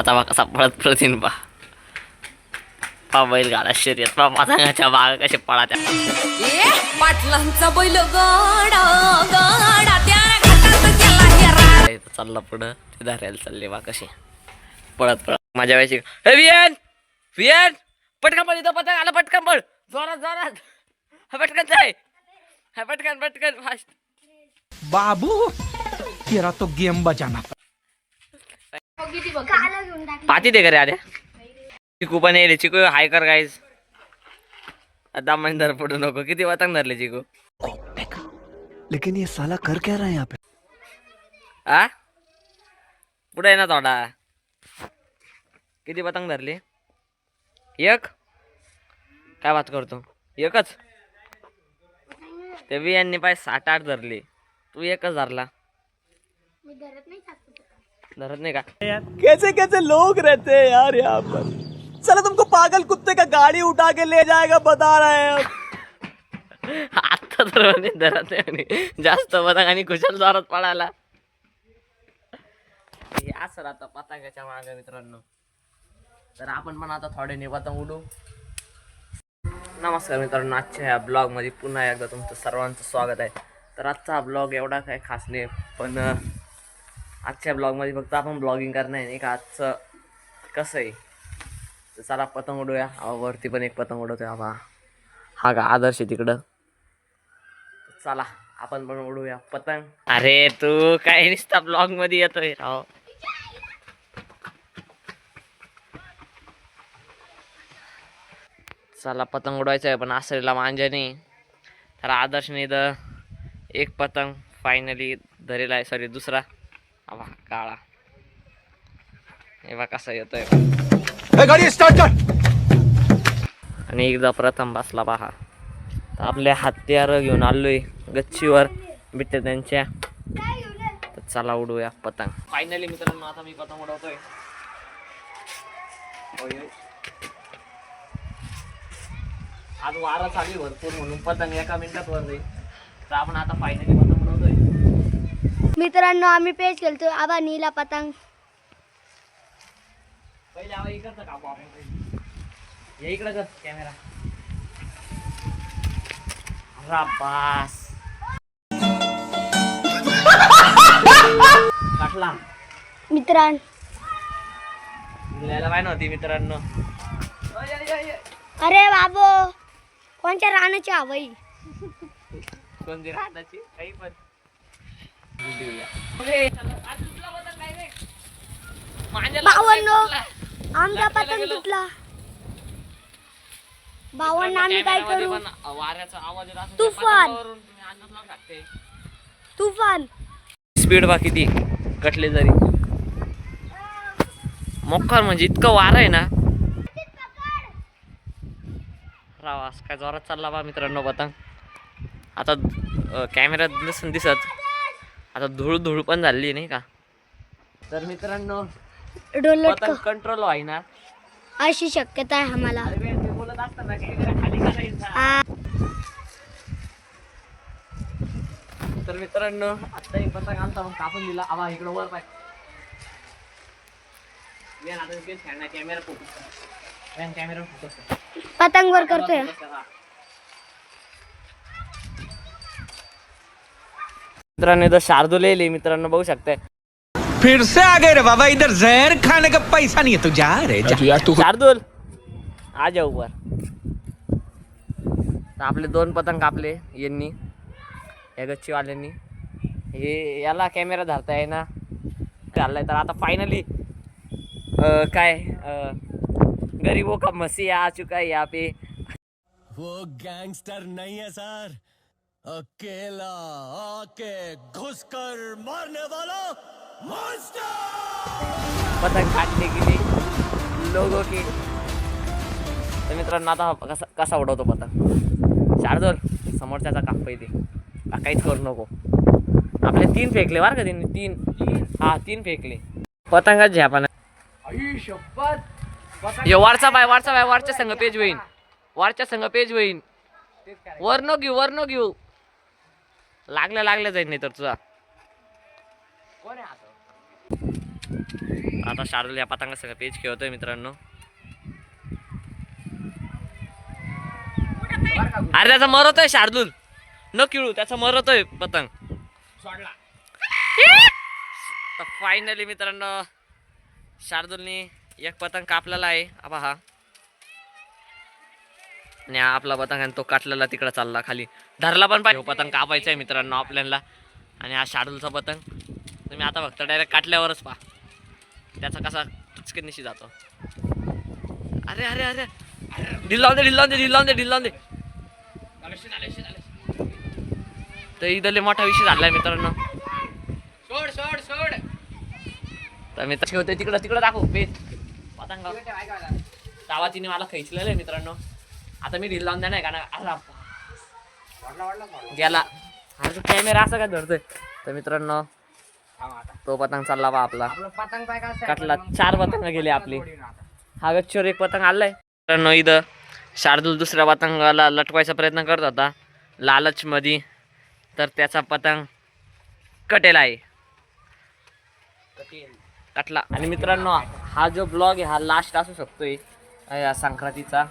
आता बा कसा पळत पळत येईन बा पा बैल गाडा शर्यत पा पतंगाच्या बागा कसे पळात्या. ए पाटलांचा बैल गाडा गाडा त्या घाटात गेला हेरा इथं चालला पुढं ते धरायला चालले बा कसे. पळत पळत माझ्या वेळेची. हे वियन वियन पटकन पळ इथं पतंग आला पटकन पळ. जोरात जोरात. हा पटकन जाय हा पटकन पटकन फास्ट बाबू तेरा तो गेम बजाना. पाती दे करे आल्या? चिकू पण येईल. चिकू हाय कर गाईज आता मन धर पडू नको. किती पतंग धरले चिकू? लेकिन ये साला कर क्या रहा है यहाँ पे? आ? पुढे आहे ना थोडा. किती पतंग धरली? एक? काय बात करतो? एकच? ते बी यांनी पाय सात आठ धरली. तू एकच धरला. धरत नाही का? कैसे कैसे लोग रहते हैं यार यहाँ पर। चलो तुमको पागल कुत्ते का गाड़ी उठा के ले जाएगा बता रहे हैं आत्ता तर म्हणे धरत नाही। म्हणे जास्त पतंग आणि कुशल जोरात पडायला हे असं राहतं पतंगाच्या मागे मित्रांनो तर आपण पण आता थोडे पतंग उडू। नमस्कार मित्रांनो आजच्या ह्या ब्लॉगमध्ये पुन्हा एकदा तुमचं सर्वांचं स्वागत आहे. तर आजचा हा ब्लॉग एवढा काही खास नाही पण आजच्या ब्लॉगमध्ये फक्त आपण ब्लॉगिंग करणार आहे. नाही का आजचं कसं आहे? तर चला पतंग उडूया अहो, वरती पण एक पतंग उडवतोय आबा हा का आदर्श आहे तिकडं. चला आपण पण उडूया पतंग. अरे तू काय नसता ब्लॉगमध्ये येतोय राव. चला पतंग उडवायचं आहे पण आसरीला मांजा नाही. तर आदर्शने तर एक पतंग फायनली धरेला आहे. सॉरी दुसरा. आवा काळा हे बा कसा येतोय गाड़ी स्टार्ट कर आणि एकदा प्रथम बसला पहा तर आपल्या हत्यार घेऊन आलोय गच्चीवर बिट्टे त्यांच्या तर चला उडूया पतंग फायनली मित्रांनो आता मी पतंग उडवतोय. आज वारा चालू भरपूर म्हणून पतंग एका मिनिटात वर जाईल तर आपण आता फायनली मित्रांनो आम्ही पेज खेळतो. आबा नीला पतंग. पहिले आवा इकडचं कापू आपण पहिले. ये इकडं कर कॅमेरा बास काटला. मित्रांनो लिहायला पाहिजे नव्हती मित्रांनो. अरे बाबो कोणत्या रानाची हवई कोणती राहताची काही पण ओके, चला. आज तुटला होता काय रे? माझ्याला बावन्न. तुटला. आमचा लटकायला पतंग गेलो. तुटला. बावन्न आम्ही काय करू? पण वाऱ्याचा आवाज येत असेल तुफान. पतंगावरून तुम्ही अंदाज तुफान. स्पीड बा किती? कटले जरी. मोक्कार म्हणजे इतकं वार आहे ना. रावास काय जोरात चालला बा मित्रांनो पतंग. आता अं, कॅमेऱ्यात नसून दिसत. आता धूळ धूळ पण झाली नाही का? तर मित्रांनो डोलट पतंग कंट्रोल ना अशी शक्यता आहे आम्हाला. बोलत असताना कॅमेरा खाली करायचा. आ, तर मित्रांनो आता एक पतंग आणता मग कापून दिला. आवा इकडं वर पाय. आता camera focus when camera focus पतंग वर करतोय. मित्रांनो इथं शार्दूल येईल मित्रांनो बघू शकताय. फिर से आ गए रे बाबा इधर जहर खाने का पैसा नहीं है तू जा रे जा। शार्दूल आ जाऊ वर तर आपले दोन पतंग कापले यांनी या गच्चीवाल्यांनी. हे याला कॅमेरा धरता आहे ना चाललाय तर आता फायनली काय अं, गरीबों का मसीहा आ चुका है यहाँ पे. वो गैंगस्टर नहीं है सर अकेला आके घुसकर मारने वाला मॉन्स्टर पतंग काटने के लिए लोगों की तर मित्रांनो आता कसा कसा उडवतो पतंग? शार्दूल समोरच्याचा काप ते. काहीच करू नको. आपले तीन फेकले बरं का त्यांनी तीन. हा तीन फेकले. पतंगाच घ्या पण. हे वारचा बाय वारचा बाय वारच्या संघ पेज होईन. वारच्या संघ पेज होईन. वर न घेऊ वर न घेऊ. लागल्या लागल्या जाईल नाही तर तुझा. कोण आहे आता शार्दूल या पतंगा सगळं पेज खेळतोय मित्रांनो. अरे त्याचा मरतोय शार्दूल. न किळू त्याचा मरतोय पतंग. फायनली मित्रांनो शार्दूलनी एक पतंग कापलेला आहे. आबा हा आणि आपला पतंग आणि तो काटलेला तिकडं चालला खाली. धरला पण पाहिजे. पतंग कापायचा आहे मित्रांनो आपल्याला. आणि हा शार्दूलचा पतंग. तुम्ही आता फक्त डायरेक्ट काटल्यावरच पहा. त्याचा कसा किचकिनिशी जातो. अरे अरे अरे. ढिल लावून दे ढिल लावून दे ढिल लावून दे ढिल लावून दे. तर इथं लय मोठा विषय झालाय मित्रांनो. सोड सोड सोड. तर ठेवते तिकडं तिकडं दाखव पेज पतंग. तावा तिने मला खेचलेलं आहे मित्रांनो. आता मी ढिल लावून देणार का ना अरे गेला. अरे कॅमेरा असा काय धरतोय? तर मित्रांनो तो पतंग चालला बा आपला. पतंग काटला. चार पतंग गेली आपली. हा गच्चीवर एक पतंग आलाय मित्रांनो इथं शार्दूल दुसऱ्या पतंगाला लटवायचा प्रयत्न करत होता. लालच मध्ये तर त्याचा पतंग कटेल आहे. कटला. आणि मित्रांनो हा जो ब्लॉग आहे हा लास्ट असू शकतोय या संक्रांतीचा मला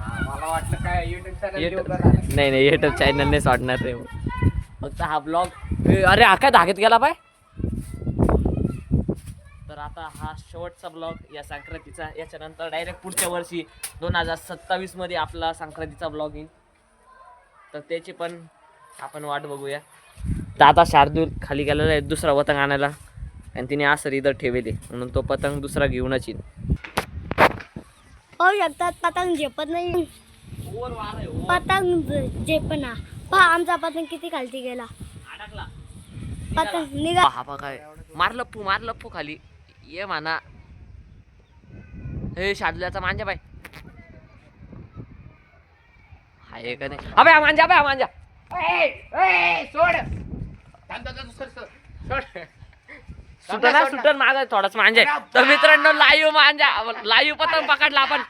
वाटलं काय युट्यूब YouTube- नाही? नाही युट्यूब चॅनलने सोडणार रे. फक्त हा ब्लॉग अरे हा काय धागेत गेला पाय तर आता हा शेवटचा ब्लॉग या संक्रांतीचा. याच्यानंतर डायरेक्ट पुढच्या वर्षी दोन हजार सत्तावीसमध्ये आपला संक्रांतीचा ब्लॉग येईल. तर त्याची पण आपण वाट बघूया. तर आता शार्दूल खाली गेलेला आहे दुसरा पतंग आणायला. आणि तिने असं इथं ठेवले म्हणून तो पतंग दुसरा घेऊनच येईल. शकतात पतंग झेपत नाही. पतंग ज- झेपना पहा आमचा पतंग किती खालती गेला. पतंग निघा. हा बा काय मार लप्पू मार लप्पू खाली. ये म्हणा. हे शादल्याचा मांजा बाय. हाय का नाही? अबे हा मांजा अबे हा मांजा. थांब, सोड, सोड, सोड. सुटन ना सुटन माग थोडाच मांजा. तर मित्रांनो लाईव्ह मांजा. लाईव्ह पतंग पकडला आपण.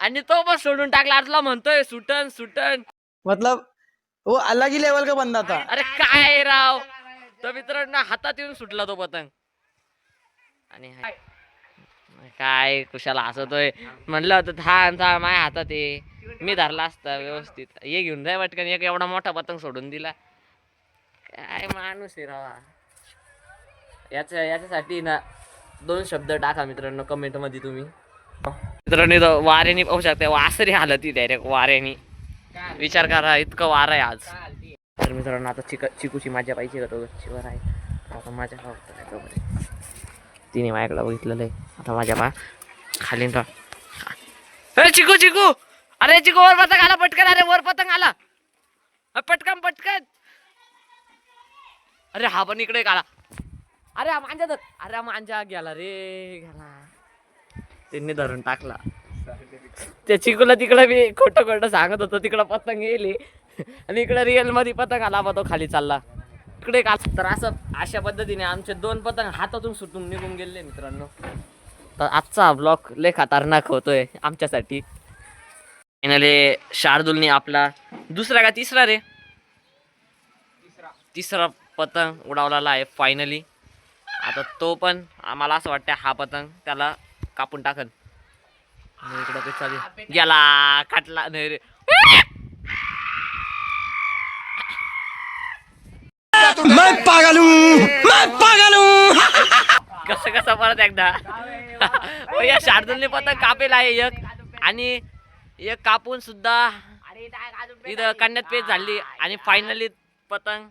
आणि तो पण सोडून टाकला. तुला म्हणतोय सुटन सुटन. मतलब वो अलग ही लेवल का बंदा था अरे काय राव? तर मित्रांनो हातात येऊन सुटला तो पतंग. आणि हा- काय कुशाला हसतोय. म्हणलं होतं थांब थांब माझ्या हातात आहे मी धरला असता व्यवस्थित. ये घेऊन जाय पटकन. एक एवढा मोठा पतंग सोडून दिला. काय माणूस आहे रावा याच्या याच्यासाठी ना दोन शब्द टाका मित्रांनो कमेंटमध्ये तुम्ही. मित्रांनो इथं वाऱ्याने पाहू शकता वासरी हालत ती डायरेक्ट वाऱ्याने. विचार करा इतकं वार आहे आज. तर मित्रांनो आता चिक चिकूची माझ्या पाहिजे का तो? गच्चीवर आहे. आता माझ्या बघतो नाही तिने माझ्याकडे बघितलेलं आहे आता माझ्या बा खाली अरे चिकू चिकू! अरे चिकू वर पतंग आला पटकन अरे वर पतंग आला. पटकन पटकन. अरे हा पण इकडे काढा अरे हा मांजा धर. अरे हा मांजा गेला रे गेला. त्यांनी धरून टाकला. त्या चिकूला तिकडे मी खोटं खोटं सांगत होतो तिकडं पतंग गेली आणि इकडे रिअलमध्ये पतंग आला बा तो खाली चालला. इकडे का तर असं अशा पद्धतीने आमचे दोन पतंग हातातून सुटून निघून गेले मित्रांनो. तर आजचा ब्लॉग लय खतरनाक होतोय आमच्यासाठी. फायनली शार्दूलने आपला दुसरा का तिसरा रे? तिसरा. पतंग उडावलेला आहे फायनली आता तो पण आम्हाला असं वाटतं हा पतंग त्याला कापून इकडं चालू गेला काटला नाही रे. मैं पागल मैं पागल कसं कसं परत एकदा. या शार्दूलने पतंग कापेल आहे एक. आणि एक कापून सुद्धा इथं कन्यात पेज झाली. आणि फायनली पतंग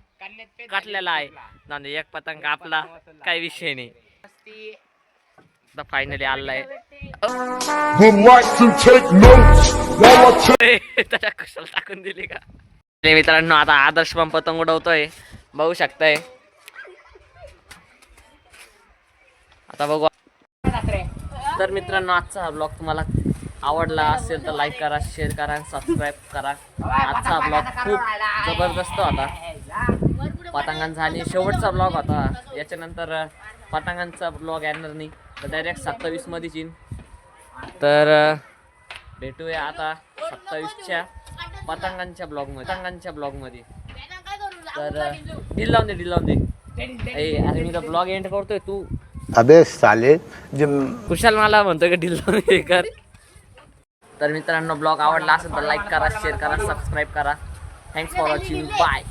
काटलेला आहे. नाही एक पतंग कापला काही विषय नाही. आता फायनली आलाय. त्याच्या कशाला टाकून दिली का? मित्रांनो आता आदर्श पण पतंग उडवतोय. बघू शकताय. आता बघू. तर मित्रांनो आजचा हा ब्लॉग तुम्हाला आवडला असेल तर लाईक करा शेअर करा आणि सबस्क्राईब करा. आजचा ब्लॉग खूप जबरदस्त होता. पतंगांचा आणि शेवटचा ब्लॉग होता. याच्यानंतर पतंगांचा ब्लॉग येणार नाही. तर डायरेक्ट सत्तावीस मध्येच येईन. तर भेटूया आता सत्तावीसच्या पतंगांच्या ब्लॉगमध्ये पतंगांच्या ब्लॉगमध्ये तर ढील लावून दे ढील लावून दे. ए, अरे मी तर ब्लॉग एंड करतोय तू. अबे साले जब कुशाल मला म्हणतो की ढिल हे कर. तर मित्रांनो ब्लॉग आवडला असेल तर लाईक करा शेअर करा सबस्क्राईब करा. Thanks for watching bye